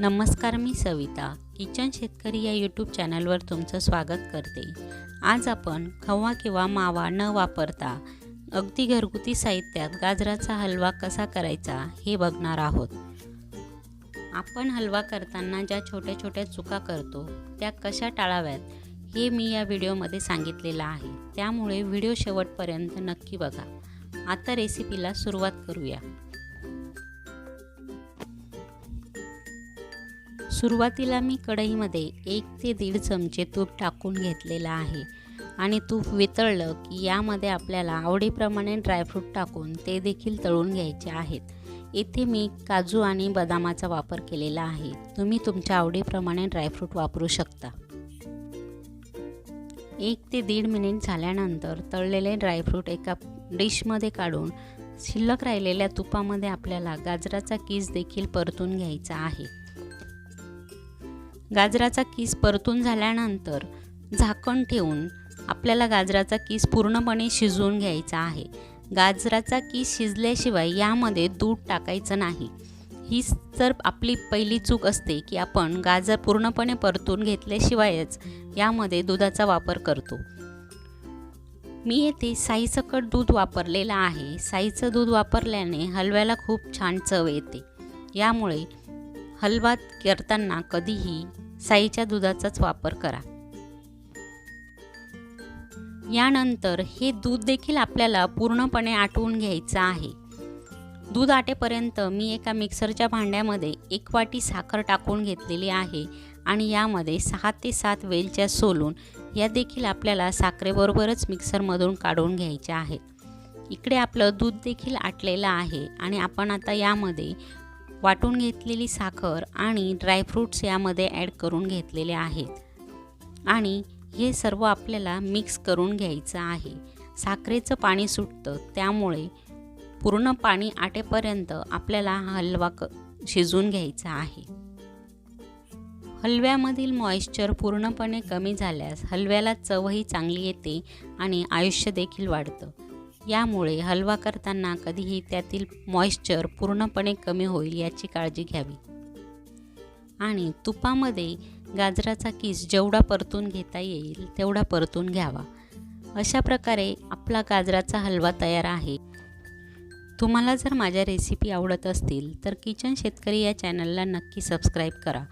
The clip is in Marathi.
नमस्कार मी सविता. किचन शेतकरी या यूट्यूब चॅनलवर तुमचं स्वागत करते. आज आपण खवा किंवा मावा न वापरता अगदी घरगुती साहित्यात गाजराचा हलवा कसा करायचा हे बघणार आहोत. आपण हलवा करताना ज्या छोट्या छोट्या चुका करतो त्या कशा टाळाव्यात हे मी या व्हिडिओमध्ये सांगितलेलं आहे. त्यामुळे व्हिडिओ शेवटपर्यंत नक्की बघा. आता रेसिपीला सुरुवात करूया. सुरुवातीला मी कढईमध्ये एक ते दीड चमचे तूप टाकून घेतलेलं आहे. आणि तूप वितळलं की यामध्ये आपल्याला आवडीप्रमाणे ड्रायफ्रूट टाकून ते देखील तळून घ्यायचे आहेत. इथे मी काजू आणि बदामाचा वापर केलेला आहे. तुम्ही तुमच्या आवडीप्रमाणे ड्रायफ्रूट वापरू शकता. एक ते दीड मिनिट झाल्यानंतर तळलेले ड्रायफ्रूट एका डिशमध्ये काढून शिल्लक राहिलेल्या तुपामध्ये आपल्याला गाजराचा किस देखील परतून घ्यायचा आहे. गाजराचा किस परतून झाल्यानंतर झाकण ठेवून आपल्याला गाजराचा किस पूर्णपणे शिजवून घ्यायचा आहे. गाजराचा किस शिजल्याशिवाय यामध्ये दूध टाकायचं नाही. हीच तर आपली पहिली चूक असते की आपण गाजर पूर्णपणे परतून घेतल्याशिवायच यामध्ये दुधाचा वापर करतो. मी येथे साईसकट दूध वापरलेलं आहे. साईचं दूध वापरल्याने हलव्याला खूप छान चव येते. यामुळे हलवा करताना कधीही साईच्या दुधाचाच वापर करा. यानंतर हे दूध देखील आपल्याला पूर्णपणे आटवून घ्यायचं आहे. दूध आटेपर्यंत मी एका मिक्सरच्या भांड्यामध्ये एक वाटी साखर टाकून घेतलेली आहे आणि यामध्ये सहा ते सात वेलच्या सोलून या देखील आपल्याला साखरेबरोबरच मिक्सरमधून काढून घ्यायच्या आहेत. इकडे आपलं दूध देखील आटलेलं आहे आणि आपण आता यामध्ये वाटून घेतलेली साखर आणि ड्रायफ्रूट्स यामध्ये ॲड करून घेतलेले आहेत. आणि हे सर्व आपल्याला मिक्स करून घ्यायचं आहे. साखरेचं पाणी सुटतं त्यामुळे पूर्ण पाणी आटेपर्यंत आपल्याला हा हलवा क शिजवून घ्यायचा आहे. हलव्यामधील मॉइश्चर पूर्णपणे कमी झाल्यास हलव्याला चवही चांगली येते आणि आयुष्य देखील वाढतं. यामुळे हलवा करताना कधीही त्यातील मॉइश्चर पूर्णपणे कमी होईल याची काळजी घ्यावी. आणि तुपामध्ये गाजराचा किस जेवढा परतून घेता येईल तेवढा परतून घ्यावा. अशा प्रकारे आपला गाजराचा हलवा तयार आहे. तुम्हाला जर माझ्या रेसिपी आवडत असतील तर किचन शेतकरी या चॅनलला नक्की सबस्क्राईब करा.